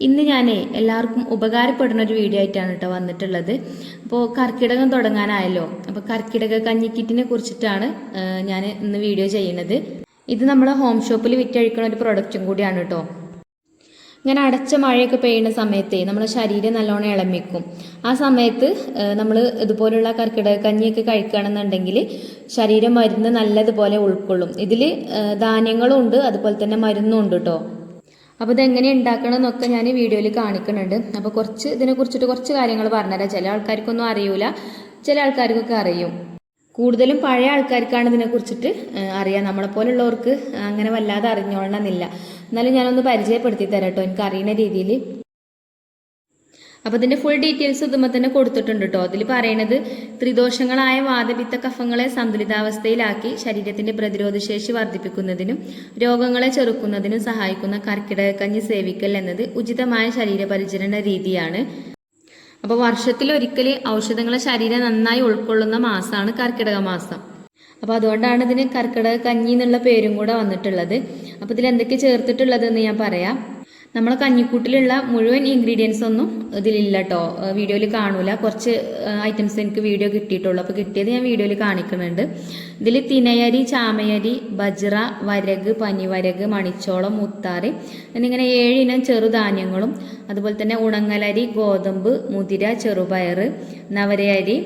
ഇന്ന് ഞാൻ എല്ലാവർക്കും ഉപകാരപ്പെടുന്ന ഒരു വീഡിയോ ആയിട്ടാണ് കേട്ടോ വന്നിട്ടുള്ളത്. അപ്പോൾ കർക്കിടകം തുടങ്ങാനായല്ലോ. അപ്പോൾ കർക്കിടക കഞ്ഞിക്കിറ്റിനെ കുറിച്ചിട്ടാണ് ഞാൻ ഇന്ന് വീഡിയോ ചെയ്യുന്നത്. ഇത് നമ്മൾ ഹോം ഷോപ്പിൽ വിറ്റഴിക്കുന്ന ഒരു പ്രൊഡക്റ്റും കൂടിയാണ് കേട്ടോ ഇങ്ങനെ അടച്ച മഴയൊക്കെ പെയ്യുന്ന സമയത്തേ നമ്മുടെ ശരീരം നല്ലോണം ഇളമിക്കും. ആ സമയത്ത് നമ്മൾ ഇതുപോലുള്ള കർക്കിടക കഞ്ഞിയൊക്കെ കഴിക്കുകയാണെന്നുണ്ടെങ്കിൽ ശരീരം മരുന്ന് നല്ലതുപോലെ ഉൾക്കൊള്ളും. ഇതിൽ ധാന്യങ്ങളും ഉണ്ട് അതുപോലെ തന്നെ മരുന്നും ഉണ്ട് കേട്ടോ അപ്പോൾ ഇതെങ്ങനെ ഉണ്ടാക്കണം എന്നൊക്കെ ഞാൻ വീഡിയോയിൽ കാണിക്കുന്നുണ്ട്. അപ്പോൾ കുറച്ച് ഇതിനെ കുറിച്ചിട്ട് കുറച്ച് കാര്യങ്ങൾ പറഞ്ഞുതരാം. ചില ആൾക്കാർക്കൊന്നും അറിയൂല ചില ആൾക്കാർക്കൊക്കെ അറിയും. കൂടുതലും പഴയ ആൾക്കാർക്കാണ് ഇതിനെ കുറിച്ചിട്ട് അറിയാം. നമ്മളെ പോലുള്ളവർക്ക് അങ്ങനെ വല്ലാതെ അറിഞ്ഞോളണമെന്നില്ല. എന്നാലും ഞാനൊന്ന് പരിചയപ്പെടുത്തി തരാം കേട്ടോ എനിക്ക് അറിയുന്ന രീതിയിൽ അപ്പോൾ ഇതിന്റെ ഫുൾ ഡീറ്റെയിൽസ് ഇതുമ്പോൾ തന്നെ കൊടുത്തിട്ടുണ്ട് കേട്ടോ അതിൽ പറയണത് ത്രിദോഷങ്ങളായ വാദപിത്ത കഫങ്ങളെ സന്തുലിതാവസ്ഥയിലാക്കി ശരീരത്തിന്റെ പ്രതിരോധശേഷി വർദ്ധിപ്പിക്കുന്നതിനും രോഗങ്ങളെ ചെറുക്കുന്നതിനും സഹായിക്കുന്ന കർക്കിടകക്കഞ്ഞി സേവിക്കൽ എന്നത് ഉചിതമായ ശരീരപരിചരണ രീതിയാണ്. അപ്പോൾ വർഷത്തിൽ ഒരിക്കൽ ഔഷധങ്ങളെ ശരീരം നന്നായി ഉൾക്കൊള്ളുന്ന മാസമാണ് കർക്കിടക മാസം. അപ്പോൾ അതുകൊണ്ടാണ് ഇതിന് കർക്കിടക കഞ്ഞി എന്നുള്ള പേരും കൂടെ വന്നിട്ടുള്ളത്. അപ്പോൾ ഇതിൽ എന്തൊക്കെ ചേർത്തിട്ടുള്ളത് എന്ന് ഞാൻ പറയാം. നമ്മളെ കഞ്ഞിക്കൂട്ടിലുള്ള മുഴുവൻ ഇൻഗ്രീഡിയൻസ് ഒന്നും ഇതിലില്ല കേട്ടോ വീഡിയോയിൽ കാണൂല. കുറച്ച് ഐറ്റംസ് എനിക്ക് വീഡിയോ കിട്ടിയിട്ടുള്ളൂ. അപ്പോൾ കിട്ടിയത് ഞാൻ വീഡിയോയിൽ കാണിക്കുന്നുണ്ട്. ഇതിൽ തിനയരി ചാമയരി ബജ്ര വരക് പനിവരക് മണിച്ചോളം മുത്താറി എന്നിങ്ങനെ ഏഴിനം ചെറുധാന്യങ്ങളും അതുപോലെ തന്നെ ഉണങ്ങലരി ഗോതമ്പ് മുതിര ചെറുപയർ നവരയരി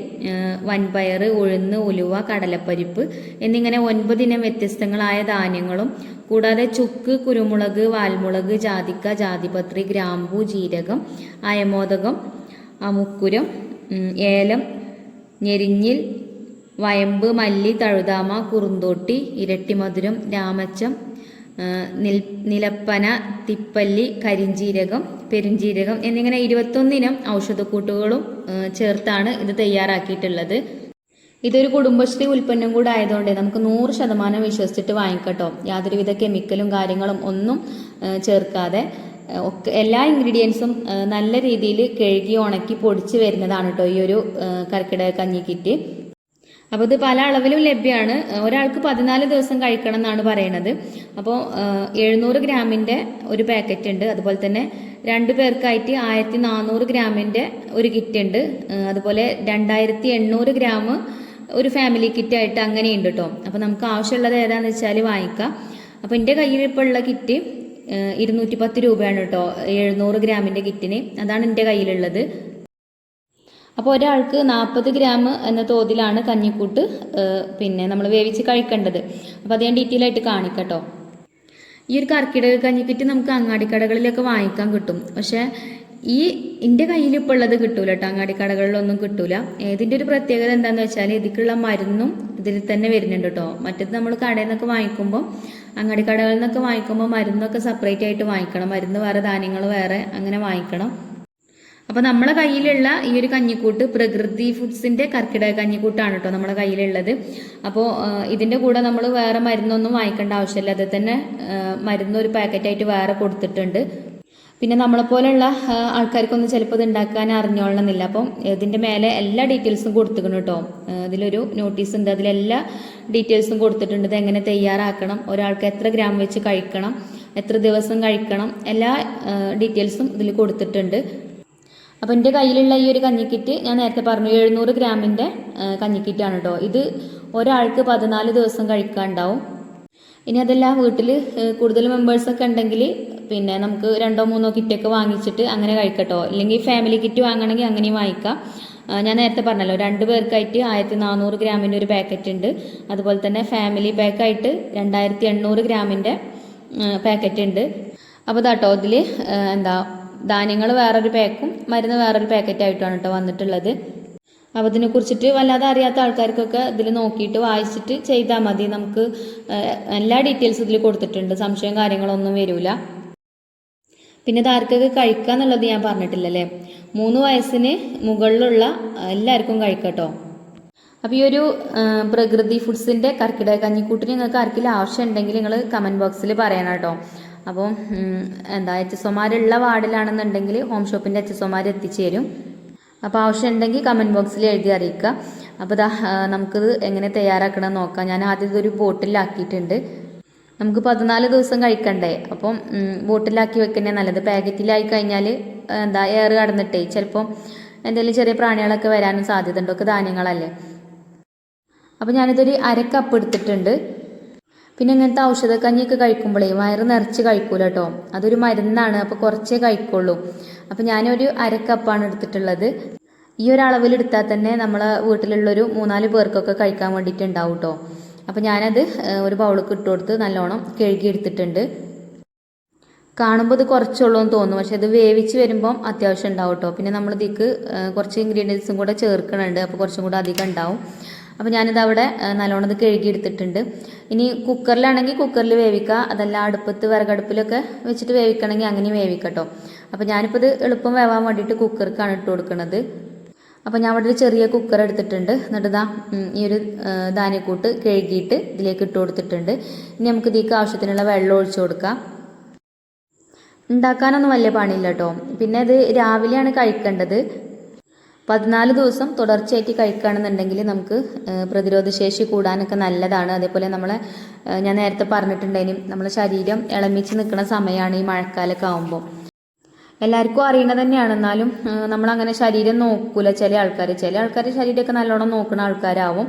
വൻപയർ ഉഴുന്ന് ഉലുവ കടലപ്പരിപ്പ് എന്നിങ്ങനെ ഒൻപതിനം വ്യത്യസ്തങ്ങളായ ധാന്യങ്ങളും കൂടാതെ ചുക്ക് കുരുമുളക് വാൽമുളക് ജാതിക്ക ജാതിപത്രി ഗ്രാമ്പൂ ജീരകം അയമോദകം അമുക്കുരം ഏലം ഞെരിഞ്ഞിൽ വയമ്പ് മല്ലി തഴുതാമ കുറുന്തോട്ടി ഇരട്ടിമധുരം രാമച്ചം നിൽ നിലപ്പന തിപ്പല്ലി കരിഞ്ചീരകം പെരുംജീരകം എന്നിങ്ങനെ ഇരുപത്തൊന്നിനം ഔഷധക്കൂട്ടുകളും ചേർത്താണ് ഇത് തയ്യാറാക്കിയിട്ടുള്ളത്. ഇതൊരു കുടുംബശ്രീ ഉൽപ്പന്നം കൂടെ ആയതുകൊണ്ട് നമുക്ക് നൂറ് ശതമാനം വിശ്വസിച്ചിട്ട് വാങ്ങിക്കട്ടോ യാതൊരുവിധ കെമിക്കലും കാര്യങ്ങളും ഒന്നും ചേർക്കാതെ ഒക്കെ എല്ലാ ഇൻഗ്രീഡിയൻസും നല്ല രീതിയിൽ കഴുകി ഉണക്കി പൊടിച്ച് വരുന്നതാണ് കേട്ടോ ഈ ഒരു കർക്കിടക കഞ്ഞി കിറ്റ്. അപ്പോൾ ഇത് പല അളവിലും ലഭ്യമാണ്. ഒരാൾക്ക് പതിനാല് ദിവസം കഴിക്കണം എന്നാണ് പറയണത്. അപ്പോൾ എഴുന്നൂറ് ഗ്രാമിന്റെ ഒരു പാക്കറ്റ് ഉണ്ട്. അതുപോലെ തന്നെ രണ്ട് പേർക്കായിട്ട് ആയിരത്തി നാനൂറ് ഗ്രാമിന്റെ ഒരു കിറ്റ് ഉണ്ട്. അതുപോലെ രണ്ടായിരത്തി എണ്ണൂറ് ഗ്രാം ഒരു ഫാമിലി കിറ്റ് ആയിട്ട് അങ്ങനെയുണ്ട് കേട്ടോ അപ്പോൾ നമുക്ക് ആവശ്യമുള്ളത് ഏതാണെന്ന് വെച്ചാൽ വാങ്ങിക്കാം. അപ്പോൾ എന്റെ കയ്യിൽ ഇപ്പോൾ ഉള്ള കിറ്റ് ഇരുന്നൂറ്റി പത്ത് രൂപയാണ് കേട്ടോ എഴുന്നൂറ് ഗ്രാമിന്റെ കിറ്റിന് അതാണ് എന്റെ കയ്യിലുള്ളത്. അപ്പോൾ ഒരാൾക്ക് നാൽപ്പത് ഗ്രാം എന്ന തോതിലാണ് കഞ്ഞിക്കൂട്ട് പിന്നെ നമ്മൾ വേവിച്ച് കഴിക്കേണ്ടത്. അപ്പോൾ അത് ഞാൻ ഡീറ്റെയിൽ ആയിട്ട് കാണിക്കട്ടോ ഈ ഒരു കർക്കിടക കഞ്ഞിക്കിറ്റ് നമുക്ക് അങ്ങാടിക്കടകളിലൊക്കെ വാങ്ങിക്കാൻ കിട്ടും. പക്ഷേ ഈ എന്റെ കയ്യിൽ ഇപ്പോൾ ഉള്ളത് കിട്ടൂല കേട്ടോ അങ്ങാടിക്കടകളിലൊന്നും കിട്ടൂല. ഇതിന്റെ ഒരു പ്രത്യേകത എന്താണെന്ന് വെച്ചാൽ ഇതിക്കുള്ള മരുന്നും ഇതിൽ തന്നെ വരുന്നുണ്ട് കേട്ടോ മറ്റത് നമ്മൾ കടയിൽ നിന്നൊക്കെ വാങ്ങിക്കുമ്പോൾ അങ്ങാടി കടകളിൽ നിന്നൊക്കെ വാങ്ങിക്കുമ്പോൾ മരുന്നൊക്കെ സെപ്പറേറ്റ് ആയിട്ട് വാങ്ങിക്കണം. മരുന്ന് വേറെ ധാന്യങ്ങൾ വേറെ അങ്ങനെ വാങ്ങിക്കണം. അപ്പോൾ നമ്മളെ കയ്യിലുള്ള ഈ ഒരു കഞ്ഞിക്കൂട്ട് പ്രകൃതി ഫുഡ്സിന്റെ കർക്കിടക കഞ്ഞിക്കൂട്ടാണ് കേട്ടോ നമ്മളെ കയ്യിലുള്ളത്. അപ്പോൾ ഇതിന്റെ കൂടെ നമ്മൾ വേറെ മരുന്നൊന്നും വാങ്ങിക്കേണ്ട ആവശ്യമില്ല. അത് തന്നെ മരുന്ന് ഒരു പാക്കറ്റായിട്ട് വേറെ കൊടുത്തിട്ടുണ്ട്. പിന്നെ നമ്മളെപ്പോലെയുള്ള ആൾക്കാർക്കൊന്നും ചിലപ്പോൾ ഇത് ഉണ്ടാക്കാൻ അറിഞ്ഞോളണമെന്നില്ല. അപ്പം ഇതിന്റെ മേലെ എല്ലാ ഡീറ്റെയിൽസും കൊടുത്തിക്കണം കേട്ടോ. ഇതിലൊരു നോട്ടീസ് ഉണ്ട്. അതിലെല്ലാ ഡീറ്റെയിൽസും കൊടുത്തിട്ടുണ്ട്. ഇത് എങ്ങനെ തയ്യാറാക്കണം ഒരാൾക്ക് എത്ര ഗ്രാം വെച്ച് കഴിക്കണം എത്ര ദിവസം കഴിക്കണം എല്ലാ ഡീറ്റെയിൽസും ഇതിൽ കൊടുത്തിട്ടുണ്ട്. അപ്പോൾ എന്റെ കയ്യിലുള്ള ഈ ഒരു കഞ്ഞിക്കിറ്റ് ഞാൻ നേരത്തെ പറഞ്ഞു എഴുന്നൂറ് ഗ്രാമിന്റെ കഞ്ഞിക്കിറ്റാണ് കേട്ടോ. ഇത് ഒരാൾക്ക് പതിനാല് ദിവസം കഴിക്കാനുണ്ടാവും. ഇനി അതെല്ലാം വീട്ടിൽ കൂടുതൽ മെമ്പേഴ്സൊക്കെ ഉണ്ടെങ്കിൽ പിന്നെ നമുക്ക് രണ്ടോ മൂന്നോ കിറ്റൊക്കെ വാങ്ങിച്ചിട്ട് അങ്ങനെ കഴിക്കട്ടോ. അല്ലെങ്കിൽ ഫാമിലി കിറ്റ് വാങ്ങണമെങ്കിൽ അങ്ങനെയും വാങ്ങിക്കാം. ഞാൻ നേരത്തെ പറഞ്ഞല്ലോ രണ്ട് പേർക്കായിട്ട് ആയിരത്തി നാനൂറ് ഗ്രാമിന്റെ ഒരു പാക്കറ്റ് ഉണ്ട്. അതുപോലെ തന്നെ ഫാമിലി പാക്കായിട്ട് രണ്ടായിരത്തി എണ്ണൂറ് ഗ്രാമിന്റെ പാക്കറ്റ് ഉണ്ട്. അപ്പോൾ ഇതാട്ടോ ഇതിൽ എന്താ ധാന്യങ്ങൾ വേറൊരു പാക്കും മരുന്ന് വേറൊരു പാക്കറ്റായിട്ടാണ് കേട്ടോ വന്നിട്ടുള്ളത്. അപ്പോൾ ഇതിനെക്കുറിച്ചിട്ട് വല്ലാതെ അറിയാത്ത ആൾക്കാർക്കൊക്കെ ഇതിൽ നോക്കിയിട്ട് വായിച്ചിട്ട് ചെയ്താൽ മതി. നമുക്ക് എല്ലാ ഡീറ്റെയിൽസും ഇതിൽ കൊടുത്തിട്ടുണ്ട്. സംശയം കാര്യങ്ങളൊന്നും വരില്ല പിന്നെ ഇത് ആർക്കൊക്കെ കഴിക്കുക എന്നുള്ളത് ഞാൻ പറഞ്ഞിട്ടില്ലല്ലേ? മൂന്ന് വയസ്സിന് മുകളിലുള്ള എല്ലാവർക്കും കഴിക്കട്ടോ അപ്പോൾ ഈ ഒരു പ്രകൃതി ഫുഡ്സിന്റെ കർക്കിടക കഞ്ഞിക്കൂട്ടിന് നിങ്ങൾക്ക് ആർക്കെങ്കിലും ആവശ്യം ഉണ്ടെങ്കിൽ നിങ്ങൾ കമന്റ് ബോക്സിൽ പറയണം കേട്ടോ അപ്പോൾ എന്താ എച്ച് എസ് ഒമാരുള്ള വാർഡിലാണെന്നുണ്ടെങ്കിൽ ഹോം ഷോപ്പിന്റെ എച്ച് എസ് ഒമാർ എത്തിച്ചു തരും. അപ്പോൾ ആവശ്യം ഉണ്ടെങ്കിൽ കമന്റ് ബോക്സിൽ എഴുതി അറിയിക്കുക. അപ്പോൾ ഇതാ നമുക്കിത് എങ്ങനെ തയ്യാറാക്കണം നോക്കാം. ഞാൻ ആദ്യം ഇതൊരു ബോട്ടിലാക്കിയിട്ടുണ്ട് നമുക്ക് പതിനാല് ദിവസം കഴിക്കണ്ടേ? അപ്പം ബോട്ടിലാക്കി വെക്കുന്നേ നല്ലത്. പാക്കറ്റിലായി കഴിഞ്ഞാൽ എന്താ എയർ കടന്നിട്ടേ. ചിലപ്പം എന്തെങ്കിലും ചെറിയ പ്രാണികളൊക്കെ വരാനും സാധ്യത ഉണ്ട് ഒക്കെ ധാന്യങ്ങളല്ലേ? അപ്പോൾ ഞാനിതൊരു അരക്കപ്പ് കപ്പ് എടുത്തിട്ടുണ്ട്. പിന്നെ ഇങ്ങനത്തെ ഔഷധക്കഞ്ഞിയൊക്കെ കഴിക്കുമ്പോഴേ വയറ് നിറച്ച് കഴിക്കൂല കേട്ടോ അതൊരു മരുന്നാണ്. അപ്പോൾ കുറച്ചേ കഴിക്കുള്ളൂ. അപ്പോൾ ഞാനൊരു അരക്കപ്പാണ് കപ്പാണ് എടുത്തിട്ടുള്ളത്. ഈ ഒരു അളവിൽ എടുത്താൽ തന്നെ നമ്മളെ വീട്ടിലുള്ളൊരു മൂന്നാൽ പേർക്കൊക്കെ കഴിക്കാൻ വേണ്ടിയിട്ടുണ്ടാവും കേട്ടോ അപ്പോൾ ഞാനത് ഒരു ബൗളിക്ക് ഇട്ട് കൊടുത്ത് നല്ലോണം കഴുകി എടുത്തിട്ടുണ്ട് കാണുമ്പോൾ ഇത് കുറച്ചുള്ളൂ എന്ന് തോന്നുന്നു. പക്ഷേ ഇത് വേവിച്ച് വരുമ്പം അത്യാവശ്യം ഉണ്ടാവും കേട്ടോ പിന്നെ നമ്മൾ ഇതിക്ക് കുറച്ച് ഇൻഗ്രീഡിയൻസും കൂടെ ചേർക്കണുണ്ട്. അപ്പോൾ കുറച്ചും കൂടെ അധികം ഉണ്ടാവും. അപ്പോൾ ഞാനിത് അവിടെ നല്ലോണം ഇത് കഴുകി എടുത്തിട്ടുണ്ട് ഇനി കുക്കറിലാണെങ്കിൽ കുക്കറിൽ വേവിക്കുക. അതല്ല അടുപ്പത്ത് വിറകടുപ്പിലൊക്കെ വെച്ചിട്ട് വേവിക്കണമെങ്കിൽ അങ്ങനെ വേവിക്കട്ടോ അപ്പോൾ ഞാനിപ്പോൾ ഇത് എളുപ്പം വേവാൻ വേണ്ടിയിട്ട് കുക്കർക്കാണ് ഇട്ട് കൊടുക്കുന്നത് അപ്പോൾ ഞാൻ അവിടെ ഒരു ചെറിയ കുക്കർ എടുത്തിട്ടുണ്ട്. എന്നിട്ട് ഇതാ ഈ ഒരു ധാന്യക്കൂട്ട് കഴുകിയിട്ട് ഇതിലേക്ക് ഇട്ട് കൊടുത്തിട്ടുണ്ട്. ഇനി നമുക്ക് ഇതിലേക്ക് ആവശ്യത്തിനുള്ള വെള്ളം ഒഴിച്ചു കൊടുക്കാം. ഉണ്ടാക്കാനൊന്നും വലിയ പണിയില്ല കേട്ടോ പിന്നെ ഇത് രാവിലെയാണ് കഴിക്കേണ്ടത്. പതിനാല് ദിവസം തുടർച്ചയായിട്ട് കഴിക്കുകയാണെന്നുണ്ടെങ്കിൽ നമുക്ക് പ്രതിരോധശേഷി കൂടാനൊക്കെ നല്ലതാണ്. അതേപോലെ നമ്മളെ ഞാൻ നേരത്തെ പറഞ്ഞിട്ടുണ്ടെങ്കിലും നമ്മളെ ശരീരം ഇളമിച്ച് നിൽക്കുന്ന സമയമാണ് ഈ മഴക്കാലൊക്കെ ആകുമ്പോൾ എല്ലാവർക്കും അറിയുന്നത് തന്നെയാണ്. എന്നാലും നമ്മൾ അങ്ങനെ ശരീരം നോക്കൂല. ചില ആൾക്കാർ ചില ആൾക്കാർ ശരീരമൊക്കെ നല്ലോണം നോക്കുന്ന ആൾക്കാരാവും.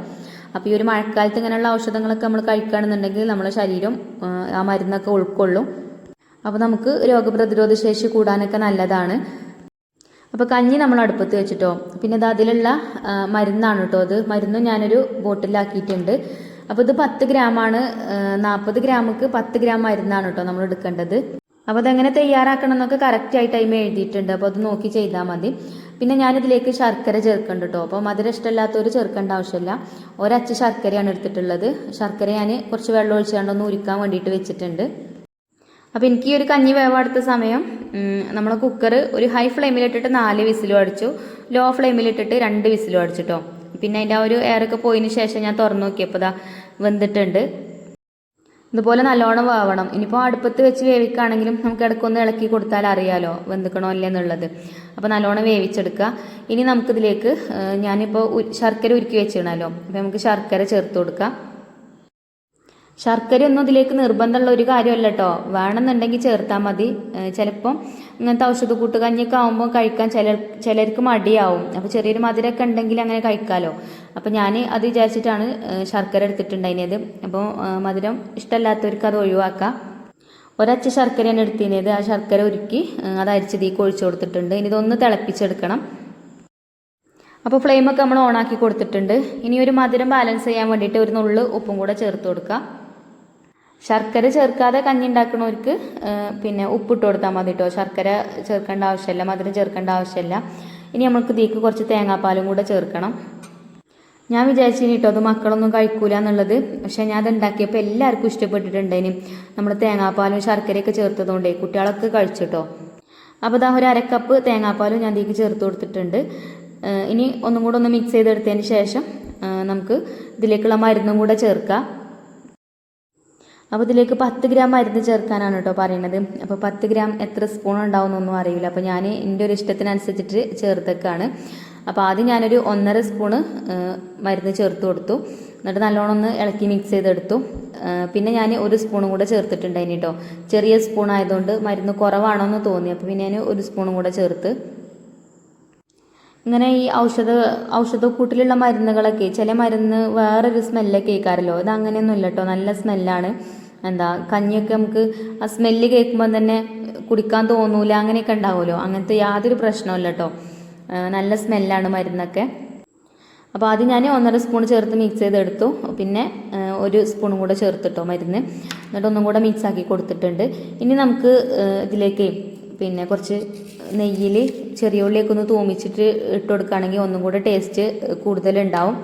അപ്പോൾ ഈ ഒരു മഴക്കാലത്ത് ഇങ്ങനെയുള്ള ഔഷധങ്ങളൊക്കെ നമ്മൾ കഴിക്കുകയാണെന്നുണ്ടെങ്കിൽ നമ്മുടെ ശരീരം ആ മരുന്നൊക്കെ ഉൾക്കൊള്ളും. അപ്പോൾ നമുക്ക് രോഗപ്രതിരോധ ശേഷി കൂടാനൊക്കെ നല്ലതാണ്. അപ്പോൾ കഞ്ഞി നമ്മൾ അടുപ്പത്ത് വെച്ചിട്ടോ പിന്നെ ഇത് അതിലുള്ള മരുന്നാണ് കേട്ടോ അത് മരുന്നും ഞാനൊരു ബോട്ടിലാക്കിയിട്ടുണ്ട്. അപ്പോൾ ഇത് പത്ത് ഗ്രാമാണ് നാൽപ്പത് ഗ്രാമുക്ക് പത്ത് ഗ്രാം മരുന്നാണ് കേട്ടോ നമ്മൾ എടുക്കേണ്ടത്. അപ്പോൾ അതെങ്ങനെ തയ്യാറാക്കണം എന്നൊക്കെ കറക്റ്റ് ആയിട്ട് ടൈം എഴുതിയിട്ടുണ്ട്. അപ്പോൾ അത് നോക്കി ചെയ്താൽ മതി. പിന്നെ ഞാനിതിലേക്ക് ശർക്കര ചേർക്കുന്നുണ്ട് കേട്ടോ അപ്പോൾ മധുരം ഇഷ്ടമില്ലാത്തവർ ചേർക്കേണ്ട ആവശ്യമില്ല. ഒരച്ച് ശർക്കരയാണ് എടുത്തിട്ടുള്ളത്. ശർക്കര ഞാൻ കുറച്ച് വെള്ളം ഒഴിച്ചാണ്ട് ഒന്ന് ഉരുക്കാൻ വേണ്ടിയിട്ട് വെച്ചിട്ടുണ്ട്. അപ്പോൾ എനിക്ക് ഈ ഒരു കഞ്ഞി വേവാടുത്ത സമയം നമ്മൾ കുക്കർ ഒരു ഹൈ ഫ്ലെയിമിലിട്ടിട്ട് നാല് വിസിലും അടിച്ചു. ലോ ഫ്ലെയിമിലിട്ടിട്ട് രണ്ട് വിസിലും അടിച്ചിട്ടോ പിന്നെ അതിന്റെ ആ ഒരു എയറൊക്കെ പോയതിന് ശേഷം ഞാൻ തുറന്നു നോക്കിയപ്പോൾ ഇതാ വെന്തിട്ടുണ്ട്. ഇതുപോലെ നല്ലോണം വേവണം. ഇനിയിപ്പോൾ അടുപ്പത്ത് വെച്ച് വേവിക്കുകയാണെങ്കിലും നമുക്ക് ഇടയ്ക്കൊന്ന് ഇളക്കി കൊടുത്താൽ അറിയാലോ വെന്തുക്കണോ അല്ലേ എന്നുള്ളത്. അപ്പോൾ നല്ലോണം വേവിച്ചെടുക്കുക. ഇനി നമുക്കിതിലേക്ക് ഞാനിപ്പോൾ ശർക്കര ഉരുക്കി വെച്ചിടണമല്ലോ അപ്പോൾ നമുക്ക് ശർക്കര ചേർത്ത് കൊടുക്കാം. ശർക്കര ഒന്നും ഇതിലേക്ക് നിർബന്ധമുള്ള ഒരു കാര്യമല്ല കേട്ടോ വേണമെന്നുണ്ടെങ്കിൽ ചേർത്താൽ മതി. ചിലപ്പം ഇങ്ങനത്തെ ഔഷധ കൂട്ടുകഞ്ഞിയൊക്കെ ആകുമ്പോൾ കഴിക്കാൻ ചില ചിലർക്ക് മടിയാവും. അപ്പോൾ ചെറിയൊരു മധുരമൊക്കെ ഉണ്ടെങ്കിൽ അങ്ങനെ കഴിക്കാമല്ലോ അപ്പോൾ ഞാൻ അത് വിചാരിച്ചിട്ടാണ് ശർക്കര എടുത്തിട്ടുണ്ടായിരുന്നത്. അപ്പോൾ മധുരം ഇഷ്ടമല്ലാത്തവർക്ക് അത് ഒഴിവാക്കാം. ഒരച്ച ശർക്കരയാണ് എടുത്തിരുന്നത്. ആ ശർക്കര ഉരുക്കി അത് അരിച്ചതീക്ക് ഒഴിച്ചു കൊടുത്തിട്ടുണ്ട്. ഇനി ഇതൊന്ന് തിളപ്പിച്ചെടുക്കണം. അപ്പോൾ ഫ്ലെയിമൊക്കെ നമ്മൾ ഓണാക്കി കൊടുത്തിട്ടുണ്ട്. ഇനി ഒരു മധുരം ബാലൻസ് ചെയ്യാൻ വേണ്ടിയിട്ട് ഒരു നുള്ളു ഉപ്പും കൂടെ ചേർത്ത് കൊടുക്കുക ശർക്കര ചേർക്കാതെ കഞ്ഞി ഉണ്ടാക്കണവർക്ക് പിന്നെ ഉപ്പിട്ട് കൊടുത്താൽ മതി കേട്ടോ ശർക്കര ചേർക്കേണ്ട ആവശ്യമില്ല മധുരം ചേർക്കേണ്ട ആവശ്യമില്ല. ഇനി നമ്മൾക്ക് ഇതിലേക്ക് കുറച്ച് തേങ്ങാപ്പാലും കൂടെ ചേർക്കണം. ഞാൻ വിചാരിച്ചിനി കേട്ടോ അത് മക്കളൊന്നും കഴിക്കൂല എന്നുള്ളത്. പക്ഷെ ഞാൻ അത് ഉണ്ടാക്കിയപ്പോൾ എല്ലാവർക്കും ഇഷ്ടപ്പെട്ടിട്ടുണ്ടേനും നമ്മൾ തേങ്ങാപ്പാലും ശർക്കരയൊക്കെ ചേർത്തതുകൊണ്ടേ കുട്ടികളൊക്കെ കഴിച്ചിട്ടോ അപ്പോൾ ഇതാ ഒരു അരക്കപ്പ് തേങ്ങാപ്പാലും ഞാൻ ഇതിലേക്ക് ചേർത്ത് കൊടുത്തിട്ടുണ്ട്. ഇനി ഒന്നും കൂടെ ഒന്ന് മിക്സ് ചെയ്തെടുത്തതിന് ശേഷം നമുക്ക് ഇതിലേക്കുള്ള മരുന്നും കൂടെ ചേർക്കാം. അപ്പോൾ ഇതിലേക്ക് പത്ത് ഗ്രാം മരുന്ന് ചേർക്കാനാണ് കേട്ടോ പറയുന്നത്. അപ്പോൾ പത്ത് ഗ്രാം എത്ര സ്പൂൺ ഉണ്ടാവും എന്നൊന്നും അറിയില്ല. അപ്പോൾ ഞാൻ എന്റെ ഒരു ഇഷ്ടത്തിനനുസരിച്ചിട്ട് ചേർത്തൊക്കെയാണ് അപ്പോൾ ആദ്യം ഞാനൊരു ഒന്നര സ്പൂണ് മരുന്ന് ചേർത്ത് കൊടുത്തു. എന്നിട്ട് നല്ലോണം ഒന്ന് ഇളക്കി മിക്സ് ചെയ്തെടുത്തു. പിന്നെ ഞാൻ ഒരു സ്പൂണും കൂടെ ചേർത്തിട്ടുണ്ടായിന് കേട്ടോ ചെറിയ സ്പൂൺ ആയതുകൊണ്ട് മരുന്ന് കുറവാണോ എന്ന് തോന്നി. അപ്പോൾ പിന്നെ ഞാൻ ഒരു സ്പൂണും കൂടെ ചേർത്ത്. ഇങ്ങനെ ഈ ഔഷധ ഔഷധക്കൂട്ടിലുള്ള മരുന്നുകളൊക്കെ ചില മരുന്ന് വേറൊരു സ്മെല്ലൊക്കെ കേൾക്കാറല്ലോ ഇത് അങ്ങനെയൊന്നും ഇല്ല കേട്ടോ നല്ല സ്മെല്ലാണ് എന്താ കഞ്ഞിയൊക്കെ നമുക്ക് ആ സ്മെല്ല് കേൾക്കുമ്പോൾ തന്നെ കുടിക്കാൻ തോന്നൂല അങ്ങനെയൊക്കെ ഉണ്ടാവുമല്ലോ. അങ്ങനത്തെ യാതൊരു പ്രശ്നമില്ല കേട്ടോ. നല്ല സ്മെല്ലാണ് മരുന്നൊക്കെ. അപ്പോൾ ആദ്യം ഞാൻ ഒന്നര സ്പൂൺ ചേർത്ത് മിക്സ് ചെയ്തെടുത്തു. പിന്നെ ഒരു സ്പൂണും കൂടെ ചേർത്തിട്ടോ മരുന്ന്. എന്നിട്ട് ഒന്നും കൂടെ മിക്സ് ആക്കി കൊടുത്തിട്ടുണ്ട്. ഇനി നമുക്ക് ഇതിലേക്ക് പിന്നെ കുറച്ച് നെയ്യിൽ ചെറിയ ഉള്ളിയൊക്കെ ഒന്ന് തൂമിച്ചിട്ട് ഇട്ട് കൊടുക്കുകയാണെങ്കിൽ ഒന്നും കൂടെ ടേസ്റ്റ് കൂടുതലുണ്ടാവും.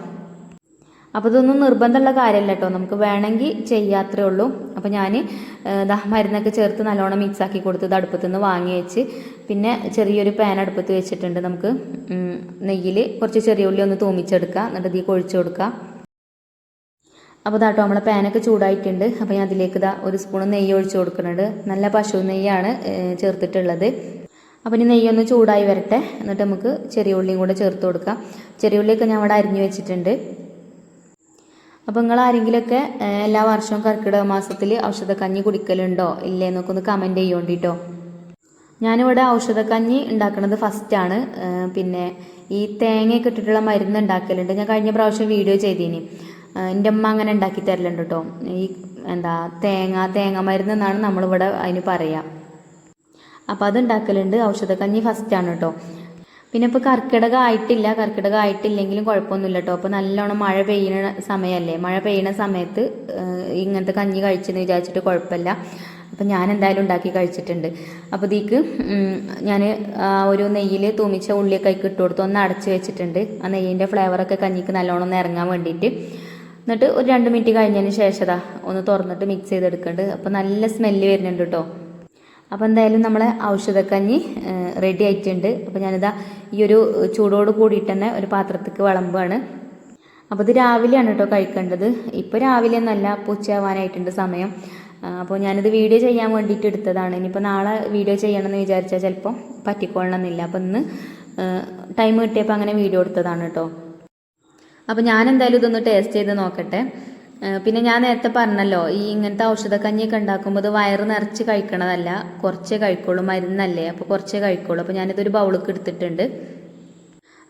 അപ്പോൾ ഇതൊന്നും നിർബന്ധമുള്ള കാര്യമല്ല കേട്ടോ. നമുക്ക് വേണമെങ്കിൽ ചെയ്യാത്രേ ഉള്ളൂ. അപ്പോൾ ഞാൻ ദാ മരുന്നൊക്കെ ചേർത്ത് നല്ലോണം മിക്സ് ആക്കി കൊടുത്ത് അടുപ്പത്ത് നിന്ന് വാങ്ങി വെച്ച് പിന്നെ ചെറിയൊരു പാൻ അടുപ്പത്ത് വെച്ചിട്ടുണ്ട് നമുക്ക്. നെയ്യിൽ കുറച്ച് ചെറിയ ഉള്ളി ഒന്ന് തൂമിച്ചെടുക്കുക. എന്നിട്ട് ഇതിൽ കൊഴിച്ചു കൊടുക്കുക. അപ്പോൾ ഇതാട്ടോ നമ്മളെ പാനൊക്കെ ചൂടായിട്ടുണ്ട്. അപ്പോൾ ഞാൻ അതിലേക്ക് ഇതാ ഒരു സ്പൂൺ നെയ്യ് ഒഴിച്ച് കൊടുക്കുന്നുണ്ട്. നല്ല പശു നെയ്യാണ് ചേർത്തിട്ടുള്ളത്. അപ്പോൾ ഇനി നെയ്യൊന്ന് ചൂടായി വരട്ടെ. എന്നിട്ട് നമുക്ക് ചെറിയ ഉള്ളിയും കൂടെ ചേർത്ത് കൊടുക്കാം. ചെറിയ ഉള്ളിയൊക്കെ ഞാൻ അവിടെ അരിഞ്ഞു വെച്ചിട്ടുണ്ട്. അപ്പോൾ നിങ്ങൾ ആരെങ്കിലുമൊക്കെ എല്ലാ വർഷവും കർക്കിടക മാസത്തിൽ ഔഷധക്കഞ്ഞി കുടിക്കലുണ്ടോ? ഇല്ലേ എന്നൊക്കെ ഒന്ന് കമന്റ് ചെയ്യോണ്ടിട്ടോ ഞാനിവിടെ ഔഷധക്കഞ്ഞി ഉണ്ടാക്കുന്നത് ഫസ്റ്റാണ് പിന്നെ ഈ തേങ്ങയൊക്കെ ഇട്ടിട്ടുള്ള മരുന്ന് ഉണ്ടാക്കലുണ്ട്. ഞാൻ കഴിഞ്ഞ പ്രാവശ്യം വീഡിയോ ചെയ്തീനി. എന്റെ അമ്മ അങ്ങനെ ഉണ്ടാക്കി തരലുണ്ട് കേട്ടോ ഈ എന്താ തേങ്ങ തേങ്ങ മരുന്ന് എന്നാണ് നമ്മളിവിടെ അതിന് പറയുക അപ്പോൾ അത് ഉണ്ടാക്കലുണ്ട്. ഔഷധക്കഞ്ഞി ഫസ്റ്റാണ് കേട്ടോ പിന്നെ ഇപ്പോൾ കർക്കിടകം ആയിട്ടില്ല കർക്കിടകം ആയിട്ടില്ലെങ്കിലും കുഴപ്പമൊന്നുമില്ല കേട്ടോ അപ്പോൾ നല്ലോണം മഴ പെയ്യുന്ന സമയമല്ലേ മഴ പെയ്യുന്ന സമയത്ത് ഇങ്ങനത്തെ കഞ്ഞി കഴിച്ചെന്ന് വിചാരിച്ചിട്ട് കുഴപ്പമില്ല. അപ്പം ഞാൻ എന്തായാലും ഉണ്ടാക്കി കഴിച്ചിട്ടുണ്ട്. അപ്പോൾ ഇതിക്ക് ഞാൻ ഒരു നെയ്യിൽ തൂമിച്ച ഉള്ളിയൊക്കെ അതിക്ക് ഇട്ട് കൊടുത്ത്. ഒന്ന് അടച്ച് വെച്ചിട്ടുണ്ട്. ആ നെയ്യിന്റെ ഫ്ലേവറൊക്കെ കഞ്ഞിക്ക് നല്ലോണം ഒന്ന് ഇറങ്ങാൻ വേണ്ടിയിട്ട്. എന്നിട്ട് ഒരു രണ്ട് മിനിറ്റ് കഴിഞ്ഞതിന് ശേഷം ഒന്ന് തുറന്നിട്ട് മിക്സ് ചെയ്തെടുക്കുന്നുണ്ട് അപ്പോൾ നല്ല സ്മെല്ല് വരുന്നുണ്ട് കേട്ടോ അപ്പോൾ എന്തായാലും നമ്മളെ ഔഷധക്കഞ്ഞി റെഡി ആയിട്ടുണ്ട്. അപ്പോൾ ഞാനിതാ ഈ ഒരു ചൂടോട് കൂടിയിട്ട് തന്നെ ഒരു പാത്രത്തേക്ക് വിളമ്പാണ്. അപ്പോൾ ഇത് രാവിലെയാണ് കേട്ടോ കഴിക്കേണ്ടത്. ഇപ്പോൾ രാവിലെ എന്നല്ല ഉച്ചയാവാനായിട്ടുണ്ട് സമയം. അപ്പോൾ ഞാനിത് വീഡിയോ ചെയ്യാൻ വേണ്ടിയിട്ട് എടുത്തതാണ്. ഇനിയിപ്പോൾ നാളെ വീഡിയോ ചെയ്യണമെന്ന് വിചാരിച്ചാൽ ചിലപ്പോൾ പറ്റിക്കൊള്ളണമെന്നില്ല. അപ്പോൾ ഇന്ന് ടൈം കിട്ടിയപ്പോൾ അങ്ങനെ വീഡിയോ എടുത്തതാണ് കേട്ടോ അപ്പോൾ ഞാൻ എന്തായാലും ഇതൊന്ന് ടേസ്റ്റ് ചെയ്ത് നോക്കട്ടെ. പിന്നെ ഞാൻ നേരത്തെ പറഞ്ഞല്ലോ ഈ ഇങ്ങനത്തെ ഔഷധക്കഞ്ഞിയൊക്കെ ഉണ്ടാക്കുമ്പോൾ വയറ് നിറച്ച് കഴിക്കണതല്ല കുറച്ചേ കഴിക്കുള്ളൂ മരുന്നല്ലേ അപ്പോൾ കുറച്ചേ കഴിക്കുള്ളൂ. അപ്പോൾ ഞാനിതൊരു ബൗളൊക്കെ എടുത്തിട്ടുണ്ട്.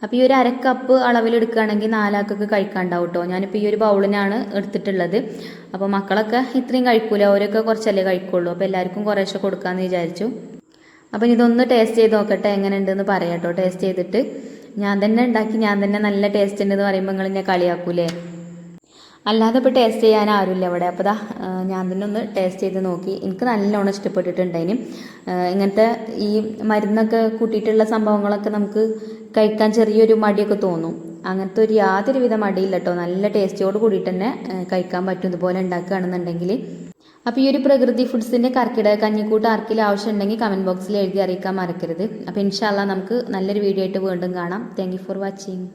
അപ്പോൾ ഈ ഒരു അരക്കപ്പ് കപ്പ് അളവിൽ എടുക്കുകയാണെങ്കിൽ നാലാക്കൊക്കെ കഴിക്കാണ്ടാവും കേട്ടോ ഞാനിപ്പോൾ ഈ ഒരു ബൗളിനാണ് എടുത്തിട്ടുള്ളത്. അപ്പോൾ മക്കളൊക്കെ ഇത്രയും കഴിക്കൂല അവരൊക്കെ കുറച്ചല്ലേ കഴിക്കുള്ളൂ. അപ്പോൾ എല്ലാവർക്കും കുറേശ്ശെ കൊടുക്കാമെന്ന് വിചാരിച്ചു. അപ്പം ഇതൊന്ന് ടേസ്റ്റ് ചെയ്ത് നോക്കട്ടെ എങ്ങനെ ഉണ്ടെന്ന് പറയാം കേട്ടോ ടേസ്റ്റ് ചെയ്തിട്ട് ഞാൻ തന്നെ ഉണ്ടാക്കി ഞാൻ തന്നെ നല്ല ടേസ്റ്റ് ഉണ്ടെന്ന് പറയുമ്പോൾ നിങ്ങൾ എന്നെ കളിയാക്കൂലേ? അല്ലാതെ ഇപ്പോൾ ടേസ്റ്റ് ചെയ്യാൻ ആരുമില്ല അവിടെ അപ്പോൾ ദാ ഞാൻ തന്നെ ഒന്ന് ടേസ്റ്റ് ചെയ്ത് നോക്കി. എനിക്ക് നല്ലോണം ഇഷ്ടപ്പെട്ടിട്ടുണ്ടായിന് ഇങ്ങനത്തെ ഈ മരുന്നൊക്കെ കൂട്ടിയിട്ടുള്ള സംഭവങ്ങളൊക്കെ നമുക്ക് കഴിക്കാൻ ചെറിയൊരു മടിയൊക്കെ തോന്നും. അങ്ങനത്തെ ഒരു യാതൊരു വിധ മടിയില്ല കേട്ടോ നല്ല ടേസ്റ്റിയോട് കൂടിയിട്ട് തന്നെ കഴിക്കാൻ പറ്റും. ഇതുപോലെ ഉണ്ടാക്കുകയാണെന്നുണ്ടെങ്കിൽ. അപ്പോൾ ഈ ഒരു പ്രകൃതി ഫുഡ്സിന്റെ കർക്കിടക കഞ്ഞിക്കൂട്ട് ആർക്കെങ്കിലും ആവശ്യമുണ്ടെങ്കിൽ കമന്റ് ബോക്സിൽ എഴുതി അറിയിക്കാൻ മറക്കരുത്. അപ്പോൾ ഇൻഷാല്ല നമുക്ക് നല്ലൊരു വീഡിയോ ആയിട്ട് വീണ്ടും കാണാം. Thank for watching